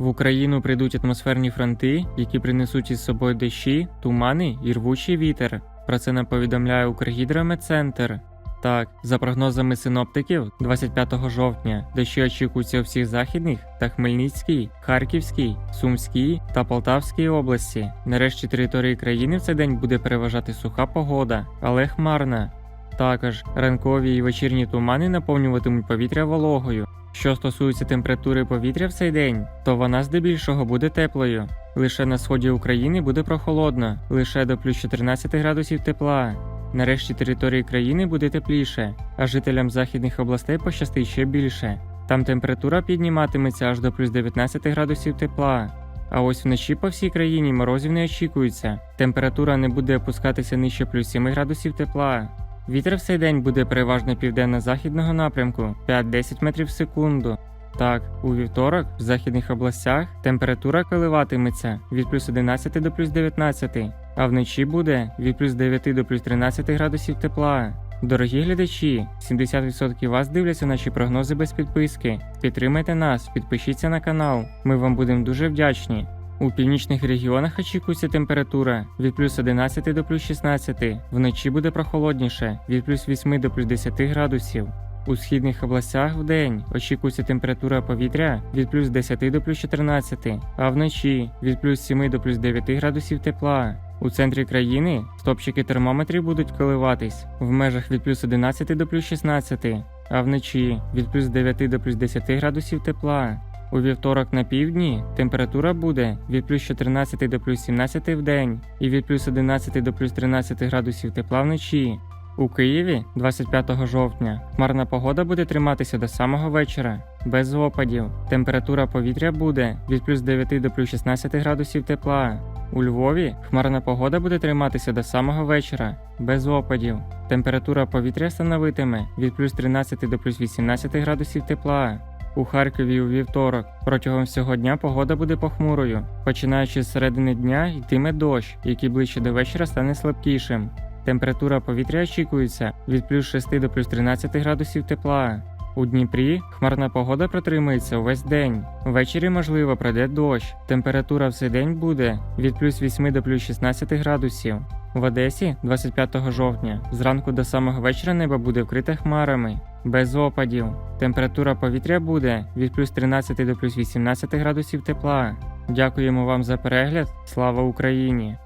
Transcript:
В Україну прийдуть атмосферні фронти, які принесуть із собою дощі, тумани і рвучий вітер. Про це нам повідомляє Укргідрометцентр. Так, за прогнозами синоптиків, 25 жовтня дощі очікуються у всіх західних та Хмельницькій, Харківській, Сумській та Полтавській області. Нарешті території країни в цей день буде переважати суха погода, але хмарна. Також ранкові і вечірні тумани наповнюватимуть повітря вологою. Що стосується температури повітря в цей день, то вона здебільшого буде теплою. Лише на сході України буде прохолодно, лише до плюс 14 градусів тепла. Нарешті території країни буде тепліше, а жителям західних областей пощастить ще більше. Там температура підніматиметься аж до плюс 19 градусів тепла. А ось вночі по всій країні морозів не очікується. Температура не буде опускатися нижче плюс 7 градусів тепла. Вітер в цей день буде переважно південно-західного напрямку 5-10 метрів в секунду. Так, у вівторок в західних областях температура коливатиметься від плюс 11 до плюс 19, а вночі буде від плюс 9 до плюс 13 градусів тепла. Дорогі глядачі, 70% вас дивляться наші прогнози без підписки. Підтримайте нас, підпишіться на канал. Ми вам будемо дуже вдячні. У північних регіонах очікується температура від плюс 11 до плюс 16, вночі буде прохолодніше від плюс 8 до плюс 10 градусів. У східних областях в день очікується температура повітря від плюс 10 до плюс 14, а вночі від плюс 7 до плюс 9 градусів тепла. У центрі країни стопчики термометрів будуть коливатись в межах від плюс 11 до плюс 16, а вночі від плюс 9 до плюс 10 градусів тепла. У вівторок на півдні температура буде від плюс 14 до плюс 17 в день і від плюс 11 до плюс 13 градусів тепла вночі. У Києві 25 жовтня хмарна погода буде триматися до самого вечора, без опадів. Температура повітря буде від плюс 9 до плюс 16 градусів тепла. У Львові хмарна погода буде триматися до самого вечора, без опадів. Температура повітря становитиме від плюс 13 до плюс 18 градусів тепла. У Харкові у вівторок протягом всього дня погода буде похмурою. Починаючи з середини дня йтиме дощ, який ближче до вечора стане слабкішим. Температура повітря очікується від плюс 6 до плюс 13 градусів тепла. У Дніпрі хмарна погода протримається увесь день. Ввечері, можливо, пройде дощ. Температура в цей день буде від плюс 8 до плюс 16 градусів. В Одесі 25 жовтня зранку до самого вечора небо буде вкрите хмарами, без опадів. Температура повітря буде від плюс 13 до плюс 18 градусів тепла. Дякуємо вам за перегляд. Слава Україні!